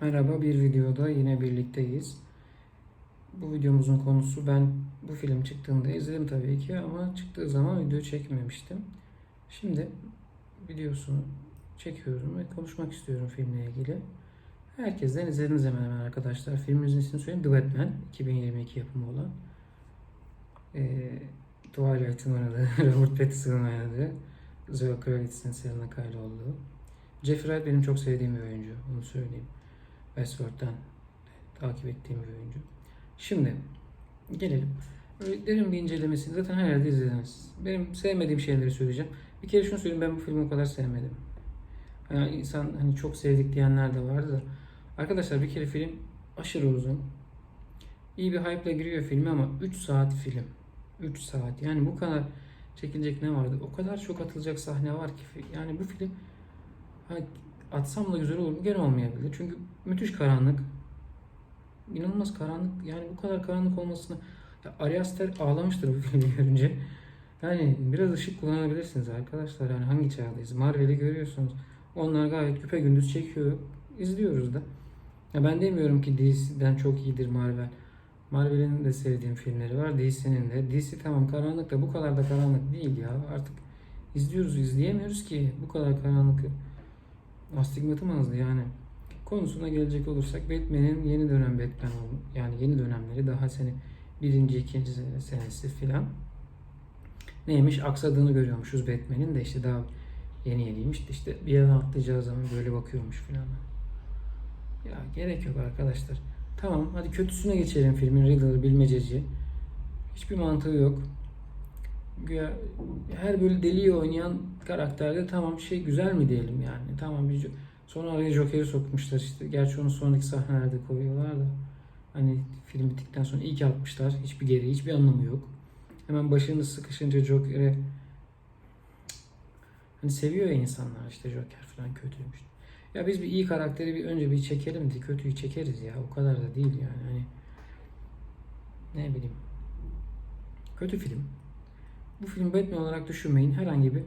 Merhaba, bir videoda yine birlikteyiz. Bu videomuzun konusu ben bu film çıktığında izledim tabii ki ama çıktığı zaman video çekmemiştim. Şimdi videosunu çekiyorum ve konuşmak istiyorum filmle ilgili. Herkesten izlediniz hemen hemen arkadaşlar. Filmimizin ismini söyleyeyim. The Batman. 2022 yapımı olan. Ee, Twilight'ın oynadığı, Robert Pattinson'ın oynadığı, Zoe Kravitz'in Selena Kyle olduğu. Jeffrey Wright benim çok sevdiğim bir oyuncu. Onu söyleyeyim. Westworld'dan takip ettiğim bir oyuncu. Şimdi gelelim. Derin bir incelemesini zaten her yerde izlediniz. Benim sevmediğim şeyleri söyleyeceğim. Bir kere şunu söyleyeyim ben bu filmi o kadar sevmedim. Yani insan hani çok sevdik diyenler de vardı da. Arkadaşlar bir kere film aşırı uzun. İyi bir hype'la giriyor filme ama 3 saat film. 3 saat. Yani bu kadar çekilecek ne vardı? O kadar çok atılacak sahne var ki. Yani bu film ha, atsam da güzel olur mu? Gene olmayabilir. Çünkü müthiş karanlık. İnanılmaz karanlık. Yani bu kadar karanlık olmasına ya Ari Aster ağlamıştır bu filmi görünce. Yani biraz ışık kullanabilirsiniz arkadaşlar. Yani hangi çağdayız? Marvel'i görüyorsunuz. Onlar gayet küpe gündüz çekiyor. İzliyoruz da. Ya ben demiyorum ki DC'den çok iyidir Marvel. Marvel'in de sevdiğim filmleri var. DC'nin de. DC tamam karanlık da bu kadar da karanlık değil ya. Artık izliyoruz izleyemiyoruz ki bu kadar karanlık. Astigmatım azdı yani. Konusuna gelecek olursak Batman'in yeni dönem Batman. Yani yeni dönemleri daha sene birinci, ikinci sene- senesi filan. Neymiş? Aksadığını görüyormuşuz Batman'in de işte daha yeni yeniymiş. işte bir yana atlayacağı zaman böyle bakıyormuş filan. Ya gerek yok arkadaşlar. Tamam hadi kötüsüne geçelim filmin Riddler bilmececi. Hiçbir mantığı yok. Güya her böyle deliyi oynayan karakterde tamam şey güzel mi diyelim yani. Tamam bir sonra araya Joker'i sokmuşlar işte. Gerçi onu sonraki sahnelerde koyuyorlar da. Hani film bittikten sonra iyi ki atmışlar. Hiçbir gereği, hiçbir anlamı yok. Hemen başını sıkışınca Joker'e hani seviyor ya insanlar işte Joker falan kötüymüş. Ya biz bir iyi karakteri bir önce bir çekelim de kötüyü çekeriz ya. O kadar da değil yani. Hani ne bileyim. Kötü film. Bu film Batman olarak düşünmeyin. Herhangi bir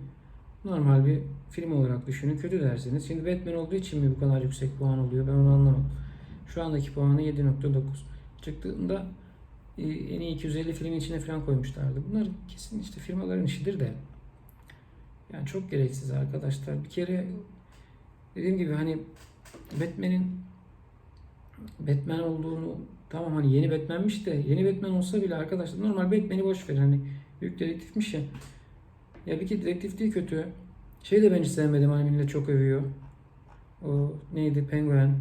normal bir film olarak düşünün. Kötü dersiniz. Şimdi Batman olduğu için mi bu kadar yüksek puan oluyor? Ben onu anlamadım. Şu andaki puanı 7.9. Çıktığında e, en iyi 250 filmin içine falan koymuşlardı. Bunlar kesin işte firmaların işidir de. Yani çok gereksiz arkadaşlar. Bir kere dediğim gibi hani Batman'in Batman olduğunu tamam hani yeni Batman'miş de yeni Batman olsa bile arkadaşlar normal Batman'i boş ver hani büyük dedektifmiş ya. Ya bir kere dedektifliği kötü. Şey de ben hiç sevmedim hani millet çok övüyor. O neydi Penguin.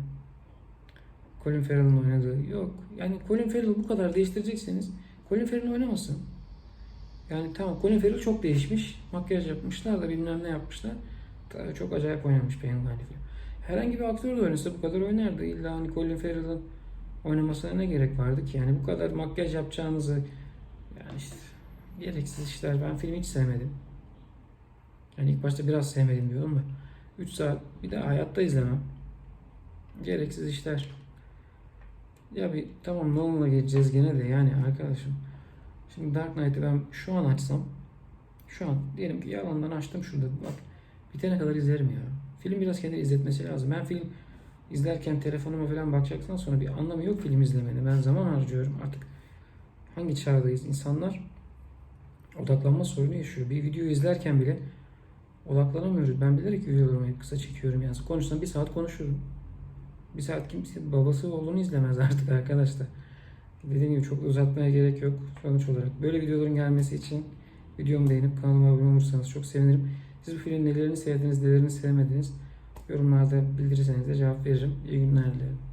Colin Farrell'ın oynadığı. Yok. Yani Colin Farrell bu kadar değiştirecekseniz Colin Farrell oynamasın. Yani tamam Colin Farrell çok değişmiş. Makyaj yapmışlar da bilmem ne yapmışlar. Tabii Çok acayip oynamış Penguin'i falan. Herhangi bir aktör de oynasa bu kadar oynardı. İlla hani Colin Farrell'ın oynamasına ne gerek vardı ki? Yani bu kadar makyaj yapacağınızı yani işte gereksiz işler. Ben filmi hiç sevmedim. Yani ilk başta biraz sevmedim diyorum da 3 saat bir daha hayatta izlemem. Gereksiz işler. Ya bir tamam Nolan'la geçeceğiz gene de yani arkadaşım. Şimdi Dark Knight'ı ben şu an açsam şu an diyelim ki yalandan açtım şurada bak bitene kadar izlerim ya. Film biraz kendini izletmesi lazım. Ben film izlerken telefonuma falan bakacaksan sonra bir anlamı yok film izlemenin. Ben zaman harcıyorum artık. Hangi çağdayız? İnsanlar odaklanma sorunu yaşıyor. Bir video izlerken bile odaklanamıyoruz. Ben bilerek videolarımı kısa çekiyorum yani. Konuşsam bir saat konuşurum. Bir saat kimse babası oğlunu izlemez artık arkadaşlar. Dediğim gibi çok uzatmaya gerek yok sonuç olarak. Böyle videoların gelmesi için videomu beğenip kanalıma abone olursanız çok sevinirim. Siz bu filmin nelerini sevdiniz, nelerini sevmediniz yorumlarda bildirirseniz de cevap veririm. İyi günler dilerim.